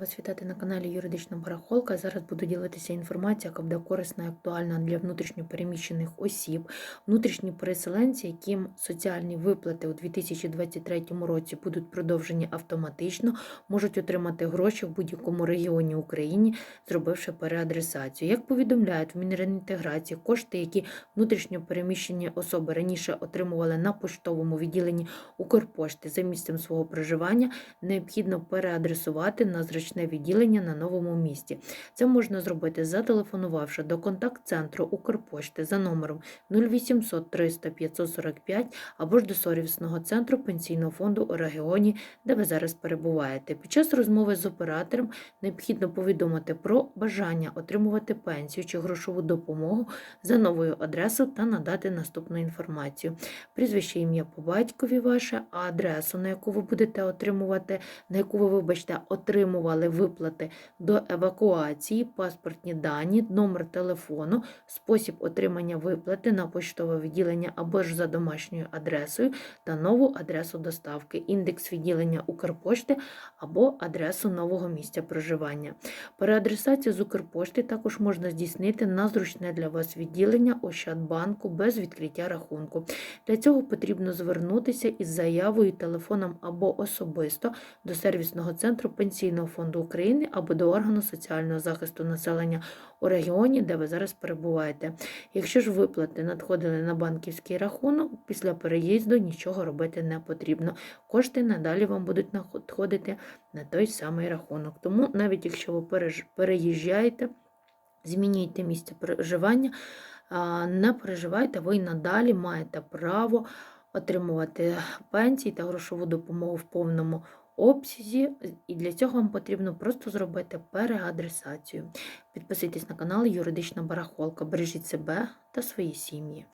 Вас вітати на каналі Юридична Барахолка. Зараз буду ділитися інформацією, яка буде корисна і актуальна для внутрішньопереміщених осіб. Внутрішні переселенці, яким соціальні виплати у 2023 році будуть продовжені автоматично, можуть отримати гроші в будь-якому регіоні України, зробивши переадресацію. Як повідомляють в Мінреінтеграції, кошти, які внутрішньопереміщені особи раніше отримували на поштовому відділенні Укрпошти за місцем свого проживання, необхідно переадресувати на зручне відділення на новому місці. Це можна зробити, зателефонувавши до контакт-центру Укрпошти за номером 0800 300 545 або ж до сервісного центру пенсійного фонду у регіоні, де ви зараз перебуваєте. Під час розмови з оператором необхідно повідомити про бажання отримувати пенсію чи грошову допомогу за новою адресою та надати наступну інформацію. Прізвище ім'я по батькові ваше, а адресу, на яку ви будете отримувати, на яку ви, вибачте, отримували виплати до евакуації, паспортні дані, номер телефону, спосіб отримання виплати на поштове відділення або ж за домашньою адресою та нову адресу доставки, індекс відділення Укрпошти або адресу нового місця проживання. Переадресацію з Укрпошти також можна здійснити на зручне для вас відділення Ощадбанку без відкриття рахунку. Для цього потрібно звернутися із заявою телефоном або особисто до сервісного центру Пенсійного фонду України або до органу соціального захисту населення у регіоні, де ви зараз перебуваєте. Якщо ж виплати надходили на банківський рахунок, після переїзду нічого робити не потрібно. Кошти надалі вам будуть надходити на той самий рахунок. Тому навіть якщо ви переїжджаєте, змінюєте місце проживання, не переживайте, ви надалі маєте право отримувати пенсії та грошову допомогу в повному обсязі, і для цього вам потрібно просто зробити переадресацію. Підписуйтесь на канал Юридична Барахолка, бережіть себе та свої сім'ї.